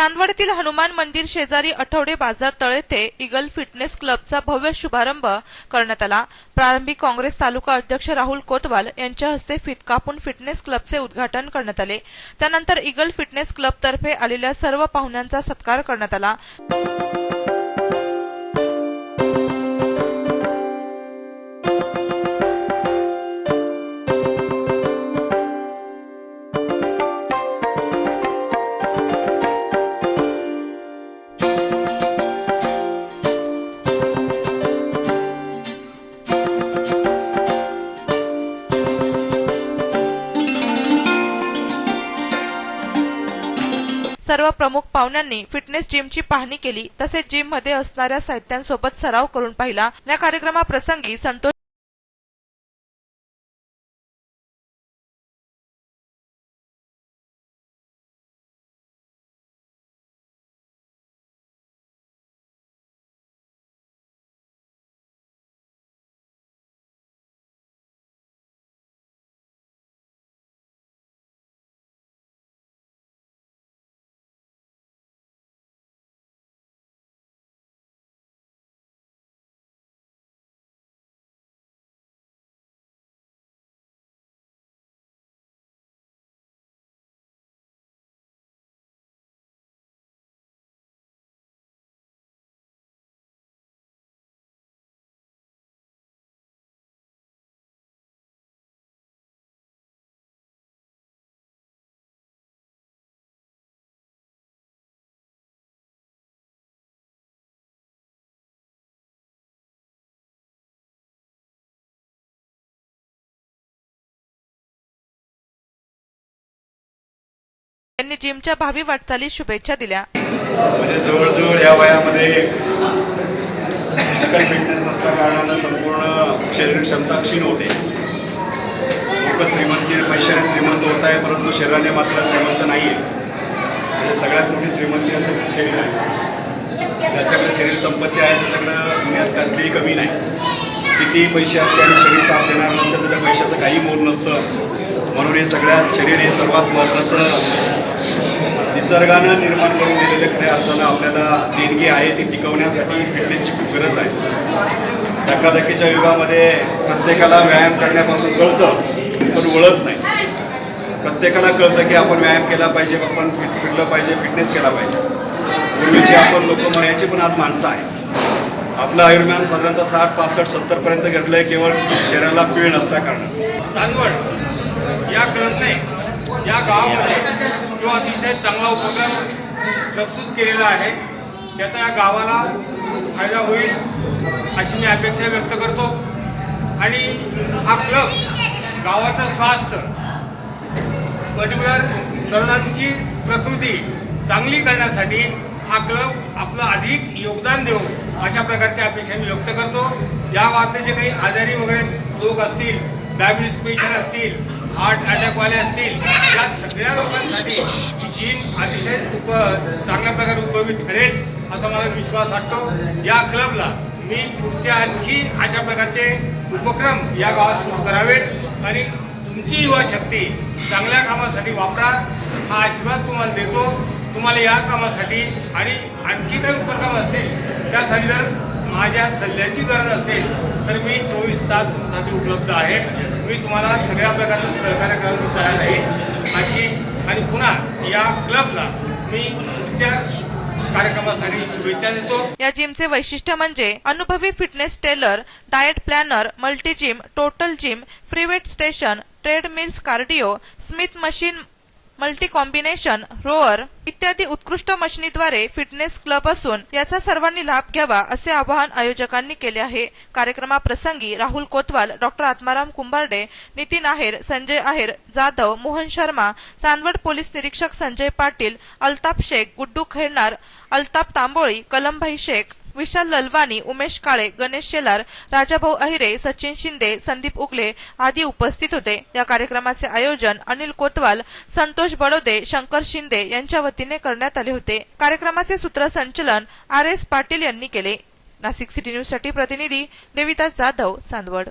चांदवडतील हनुमान मंदिर शेजारी आठवडे बाजार तळ येथे इगल फिटनेस क्लबचा भव्य शुभारंभ करण्यात आला. प्रारंभी काँग्रेस तालुका अध्यक्ष राहुल कोतवाल यांच्या हस्ते फित कापून फिटनेस क्लबचे उद्घाटन करण्यात आले. त्यानंतर इगल फिटनेस क्लबतर्फे आलेल्या सर्व पाहुण्यांचा सत्कार करण्यात आला. सर्व प्रमुख पाहुण्यांनी फिटनेस जिमची पाहणी केली. तसेच जिममध्ये असणाऱ्या साहित्यांसोबत सराव करून पाहिला. या कार्यक्रमाप्रसंगी संतोष यांनी जिमच्या भावी वाटचालीस शुभेच्छा दिल्या. म्हणजे जवळजवळ या वयामध्ये फिजिकल फिटनेस नसल्या कारणानं संपूर्ण शरीर क्षमता क्षीण होते. लोक श्रीमंती पैशाने श्रीमंत होत आहे परंतु शरीराने मात्र श्रीमंत नाही आहे म्हणजे सगळ्यात मोठी श्रीमंती असेल शरीर आहे. ज्याच्याकडे शरीर संपत्ती आहे त्याच्याकडं दुनियात कसलीही कमी नाही. कितीही पैसे असले आणि शरीर साथ देणार नसेल तर त्या पैशाचं काही मोल नसतं. म्हणून हे सगळ्यात शरीर हे सर्वात महत्त्वाचं निसर्गानं निर्माण करून दिलेले खऱ्या अर्थानं आपल्याला देणगी आहे ती टिकवण्यासाठी फिटनेसची खूप गरज आहे. धकाधकीच्या युगामध्ये प्रत्येकाला व्यायाम करण्यापासून कळतं पण वळत नाही. प्रत्येकाला कळतं की आपण व्यायाम केला पाहिजे आपण फिट फिरलं पाहिजे फिटनेस केला पाहिजे. पूर्वीचे आपण लोक म्हणायचे पण आज माणसं आहे आपलं आयुर्मान साधारणतः साठ पासष्ट सत्तरपर्यंत घडलं आहे केवळ शरीराला पीळ नसल्या कारण चांगवड. या क्लबने या गावामध्ये जो अतिशय चांगला उपक्रम प्रस्तुत केलेला आहे त्याचा या गावाला खूप फायदा होईल अशी मी अपेक्षा व्यक्त करतो. आणि हा क्लब गावाचं स्वास्थ्य पर्टिक्युलर तरुणांची प्रकृती चांगली करण्यासाठी हा क्लब आपलं अधिक योगदान देऊ अशा प्रकारची अपेक्षा मी व्यक्त करतो. या गावातले जे काही आजारी वगैरे लोक असतील डायबिटीज पेशंट असतील हार्ट अटॅकवाले असतील या सगळ्या लोकांसाठी ही जिम अतिशय उप चांगल्या प्रकारे उपयोगी ठरेल असा मला विश्वास वाटतो. या क्लबला मी पुढच्या आणखी अशा प्रकारचे उपक्रम या गावात सुरू करावेत आणि तुमची युवा शक्ती चांगल्या कामासाठी वापरा. हा आशीर्वाद तुम्हाला देतो. तुम्हाला या कामासाठी आणि आणखी काही उपक्रम असेल त्यासाठी जर माझ्या सल्ल्याची गरज असेल तर मी चोवीस तास तुमच्यासाठी उपलब्ध आहे. मी तुम्हाला सगळ्या प्रकारचं सहकार्य करायला मी तयार आहे. अशी आणि पुन्हा या क्लबला मी पुढच्या कार्यक्रमासाठी शुभेच्छा देतो. या जिमचे वैशिष्ट्य म्हणजे अनुभवी fitness teller diet planner multi gym total gym free weight station treadmills cardio Smith machine multi combination rower इत्यादी उत्कृष्ट मशिनीद्वारे फिटनेस क्लब असून याचा सर्वांनी लाभ घ्यावा असे आवाहन आयोजकांनी केले आहे. कार्यक्रमाप्रसंगी राहुल कोतवाल डॉक्टर आत्माराम कुंभारडे नितीन आहेर संजय आहेर जाधव मोहन शर्मा चांदवड पोलीस निरीक्षक संजय पाटील अल्ताफ शेख गुड्डू खैरनार अल्ताफ तांबोळी कलमभाई शेख विशाल ललवानी उमेश काळे गणेश शेलार राजाभाऊ अहिरे सचिन शिंदे संदीप उगले आदी उपस्थित होते. या कार्यक्रमाचे आयोजन अनिल कोतवाल संतोष बडोदे शंकर शिंदे यांच्या वतीने करण्यात आले होते. कार्यक्रमाचे सूत्रसंचलन आर एस पाटील यांनी केले. नाशिक सिटी न्यूजसाठी प्रतिनिधी देविता जाधव चांदवड.